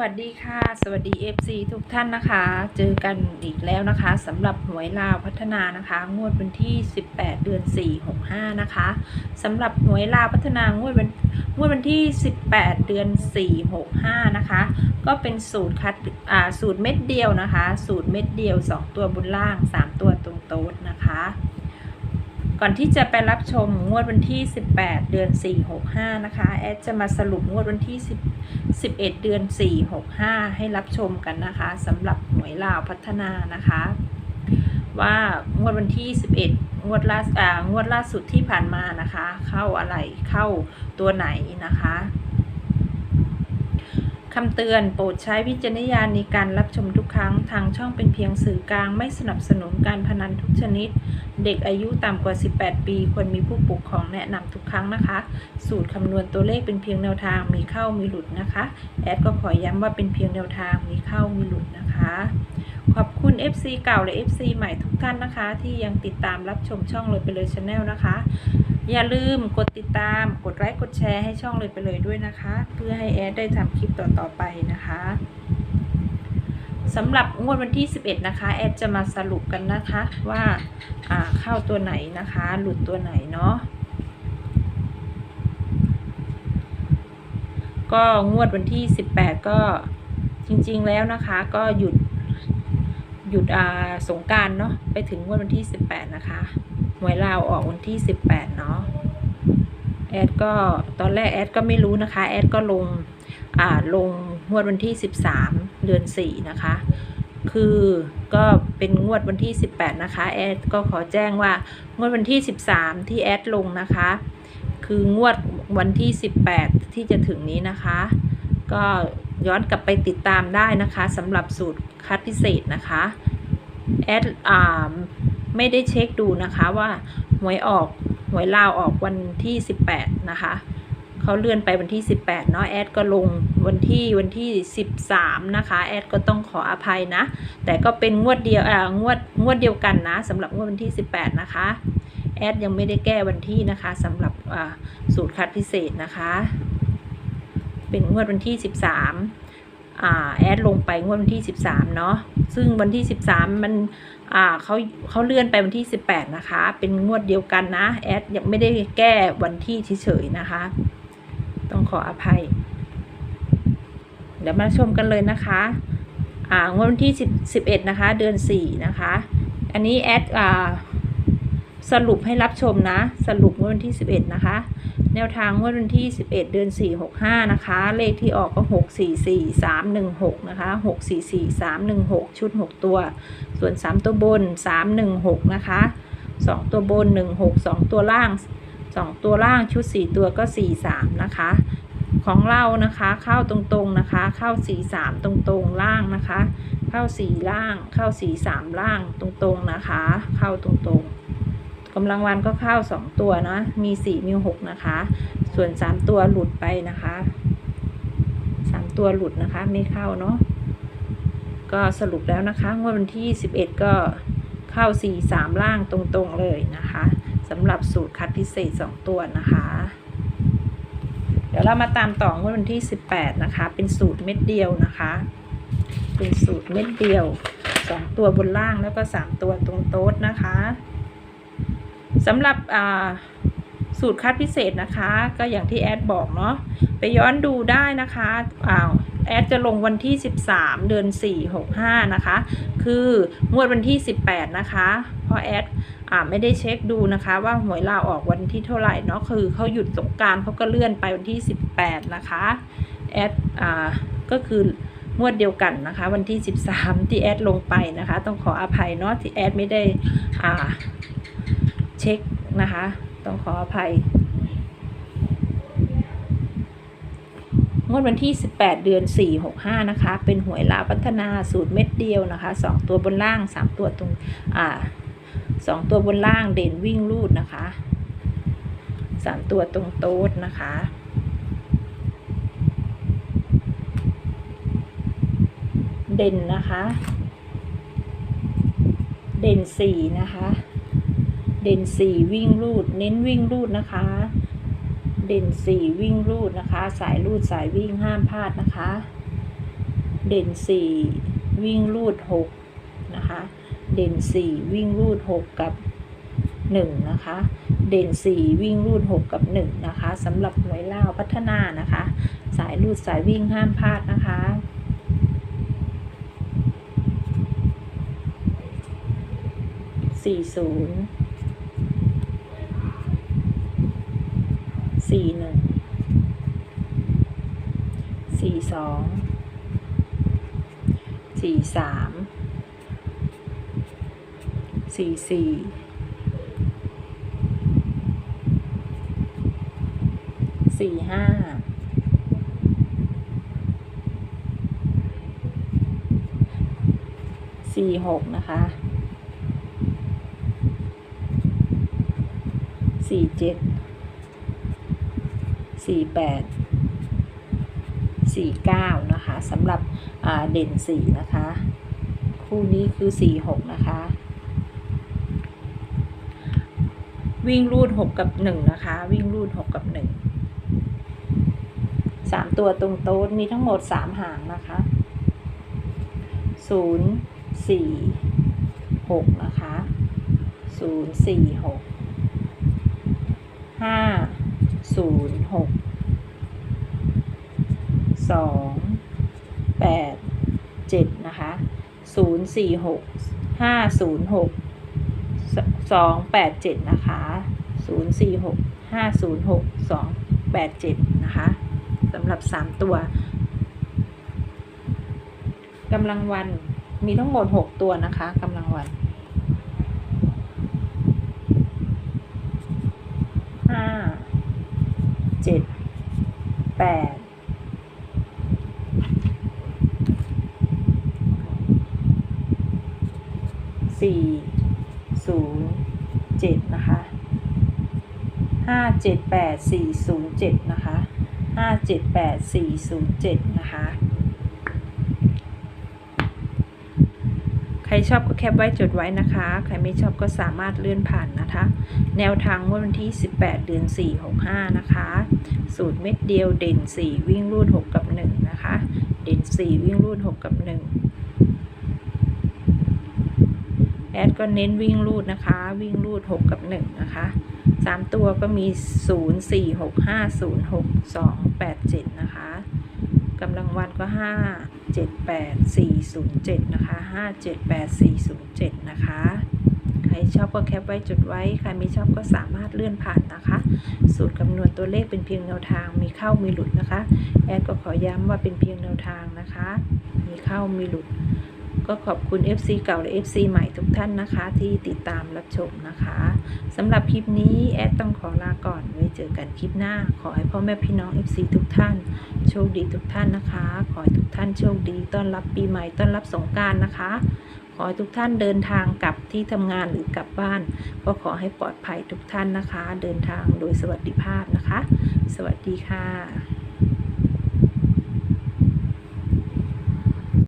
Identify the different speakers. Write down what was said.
Speaker 1: วัสดีค่ะ สวัสดี FC ทุกท่านนะคะ เจอกันอีกแล้วนะคะสำหรับหวยลาวพัฒนานะคะ งวดวันที่ 18 เดือน 4 65 นะคะสำหรับหวยลาวพัฒนางวดวันงวดวันที่ 18 เดือน 4 65 นะคะ ก็เป็นสูตรคัดอ่าสูตรเม็ดเดียวนะคะ สูตรเม็ดเดียว 2 ตัวบนล่าง 3 ตัวตรงโต๊ดนะคะ ก่อนที่จะไปรับชมงวดวันที่ 18 เดือน 4 65 นะคะ แอดจะมาสรุปงวดวันที่ 10 11 เดือน 4 65 ให้รับชมกันนะคะสำหรับหน่วยลาวพัฒนานะคะ ว่างวดวันที่ 11 งวดล่าอ่างวดล่าสุดที่ผ่านมานะคะ เข้าอะไรเข้าตัวไหนนะคะคำเตือนโปรดใช้วิจารณญาณในการรับชมทุกครั้ง ทางช่องเป็นเพียงสื่อกลางไม่สนับสนุนการพนันทุกชนิด เด็กอายุต่ำกว่า 18 ปี ควรมีผู้ปกครองแนะนำทุกครั้งนะคะ สูตรคำนวณตัวเลขเป็นเพียงแนวทางมีเข้ามีหลุดนะคะ แอดก็ขอย้ำว่าเป็นเพียงแนวทางมีเข้ามีหลุดนะคะ ขอบคุณ FC เก่าและ FC ใหม่ทุกท่านนะคะ ที่ยังติดตามรับชมช่องเลยไปเลยชาแนลนะคะ อย่าลืมกดติดตาม กดไลค์กดแชร์ให้ช่องเลยไปเลยด้วยนะคะ เพื่อให้แอดได้ทำคลิปต่อๆไปนะคะ สำหรับงวดวันที่ 11 นะคะ แอดจะมาสรุปกันนะคะว่าอ่าเข้าตัวไหนนะคะ หลุดตัวไหนเนาะก็งวดวันที่ 18 ก็จริงๆแล้วนะคะ ก็หยุดหยุดอ่าสงการเนาะไปถึงงวดวันที่ 18 นะคะหวยลาวออกวันที่ 18 เนาะแอดก็ตอนแรกแอดก็ไม่รู้นะคะ แอดก็ลงอ่าลง งวดวันที่ 13 เดือน 4 นะคะ คือก็เป็นงวดวันที่ 18 นะคะ แอดก็ขอแจ้งว่างวดวันที่ 13 ที่แอดลงนะคะ คืองวดวันที่ 18 ที่จะถึงนี้นะคะ ก็ย้อนกลับไปติดตามได้นะคะสำหรับสูตรคัดพิเศษนะคะแอดอ่าไม่ได้เช็คดูนะคะว่าหวยออกหวยลาวออกวันที่ 18 นะคะ เขาเลื่อนไปวันที่ 18 เนาะแอดก็ลงวันที่วันที่ 13 นะคะ แอดก็ต้องขออภัยนะ แต่ก็เป็นงวดเดียวอ่างวดงวดเดียวกันนะสำหรับงวดวันที่ 18 นะคะ แอดยังไม่ได้แก้วันที่นะคะสำหรับสูตรคัดพิเศษนะคะ เป็นงวดวันที่ 13อ่าแอดลงไปงวดวันที่ 13 เนาะซึ่งวันที่ 13 มันอ่าเขาเขาเลื่อนไปวันที่ 18 นะคะ เป็นงวดเดียวกันนะ แอดยังไม่ได้แก้วันที่เฉยๆนะคะ ออภัย เดี๋ยวมาชมกันเลยนะคะ อ่างวดวันที่สิบสิบเอ็ดนะคะ เดือนสี่นะคะ อันนี้แอดอ่าสรุปให้รับชมนะ สรุปงวดวันที่สิบเอ็ดนะคะ แนวทางงวดวันที่สิบเอ็ดเดือนสี่หกห้านะคะ เลขที่ออกก็หกสี่สี่สามหนึ่งหกนะคะหกสี่สี่สามหนึ่งหกชุดหกตัว ส่วนสามตัวบนสามหนึ่งหกนะคะสองตัวบนหนึ่งหกสองตัวล่างสองตัวล่างชุดสี่ตัวก็สี่สามนะคะ ของเรานะคะเข้าตรงๆนะคะ เข้า43ตรงๆล่างนะคะ เข้า4ล่าง เข้า43ล่างตรงๆนะคะ เข้าตรงๆกำลังวันก็เข้า2ตัวนะมี4มี6นะคะ ส่วน3ตัวหลุดไปนะคะ3ตัวหลุดนะคะไม่เข้าเนาะก็สรุปแล้วนะคะงวดวันที่11ก็เข้า4 3ล่างตรงๆเลยนะคะสำหรับสูตรคัดพิเศษ2ตัวนะคะ ดี๋ยวเรามาตามต่องวดวันที่ 18 นะคะ เป็นสูตรเม็ดเดียวนะคะ เป็นสูตรเม็ดเดียว 2 ตัวบนล่างแล้วก็ 3 ตัวตรงโต๊ดนะคะสำหรับสูตรคัดพิเศษนะคะ ก็อย่างที่แอดบอกเนาะไปย้อนดูได้นะคะอ้าวแอดจะลงวันที่ 13 เดือน 4 65 นะคะ คืองวดวันที่ 18 นะคะ เพราะแอด ไม่ได้เช็คดูนะคะว่าหวยลาออกวันที่เท่าไหร่เนาะคือเขาหยุดสงการเขาก็เลื่อนไปวันที่ 18 นะคะแอดอ่าก็คืองวดเดียวกันนะคะ วันที่ 13 ที่แอดลงไปนะคะ ต้องขออภัยเนาะที่แอดไม่ได้อ่าเช็คนะคะ ต้องขออภัยงวดวันที่ 18 เดือน 4 65 นะคะ เป็นหวยลาพัฒนาสูตรเม็ดเดียวนะคะ 2 ตัวบนล่าง 3 ตัวตรงอ่า 2ตัวบนล่างเด่นวิ่งรูดนะคะ3ตัวตรงโต๊ดนะคะเด่นนะคะ เด่น4นะคะ เด่น4วิ่งรูด เน้นวิ่งรูดนะคะ เด่นสี่วิ่งรูดนะคะ สายรูดสายวิ่งห้ามพลาดนะคะ เด่นสี่วิ่งรูดหกนะคะ เด่นสี่วิ่งรูดหกกับหนึ่งนะคะ เด่นสี่วิ่งรูดหกกับหนึ่งนะคะสำหรับหน่วยเล่าพัฒนานะคะ สายรูดสายวิ่งห้ามพลาดนะคะสี่ศูนย์สี่หนึ่งสี่สองสี่สาม สี่สี่สี่ห้าสี่หกนะคะสี่เจ็ดสี่แปดสี่เก้านะคะสำหรับเด่นสี่นะคะ คู่นี้คือสี่หกนะคะ วิ่งรูดหกกับหนึ่งนะคะ วิ่งรูดหกกับหนึ่งสามตัวตรงโต๊ดมีทั้งหมดสามหางนะคะศูนย์สี่หกนะคะศูนย์สี่หกห้าศูนย์หกสองแปดเจ็ดนะคะศูนย์สี่หกห้าศูนย์หก สองแปดเจ็ดนะคะศูนย์สี่หกห้าศูนย์หกสองแปดเจ็ดนะคะสำหรับสามตัวกำลังวันมีทั้งหมดหกตัวนะคะกำลังวันห้าเจ็ดแปด 578407 นะคะ 578407 นะคะ ใครชอบก็แคปไว้จดไว้นะคะ ใครไม่ชอบก็สามารถเลื่อนผ่านนะคะ แนวทางวันที่ 18 เดือน 4 65 นะคะ สูตรเม็ดเดียวเด่น 4 วิ่งรูด 6 กับ 1 นะคะ เด่น 4 วิ่งรูด 6 กับ 1แอดก็เน้นวิ่งรูดนะคะ วิ่งรูด 6 กับ 1 นะคะ สามตัวก็มี0 4 6 5 0 6 2 8 7นย์หกสองแปดเจ็ดนะคะกำลังวันก็5 7 8 4 0 7นย์เจ็ดนะคะ5 7 8 4 0 7นะคะใครชอบก็แคปไว้จดไว้ ใครไม่ชอบก็สามารถเลื่อนผ่านนะคะ สูตรคำนวณตัวเลขเป็นเพียงแนวทาง มีเข้ามีหลุดนะคะ แอดก็ขอย้ำว่าเป็นเพียงแนวทางนะคะ มีเข้ามีหลุด ก็ขอบคุณ FC เก่าและ FC ใหม่ทุกท่านนะคะ ที่ติดตามรับชมนะคะสำหรับคลิปนี้แอดต้องขอลาก่อนไว้เจอกันคลิปหน้า ขอให้พ่อแม่พี่น้อง FC ทุกท่าน โชคดีทุกท่านนะคะ ขอให้ทุกท่านโชคดีต้อนรับปีใหม่ต้อนรับสงการนะคะ ขอให้ทุกท่านเดินทางกลับที่ทำงานหรือกลับบ้าน ก็ขอให้ปลอดภัยทุกท่านนะคะ เดินทางโดยสวัสดิภาพนะคะ สวัสดีค่ะ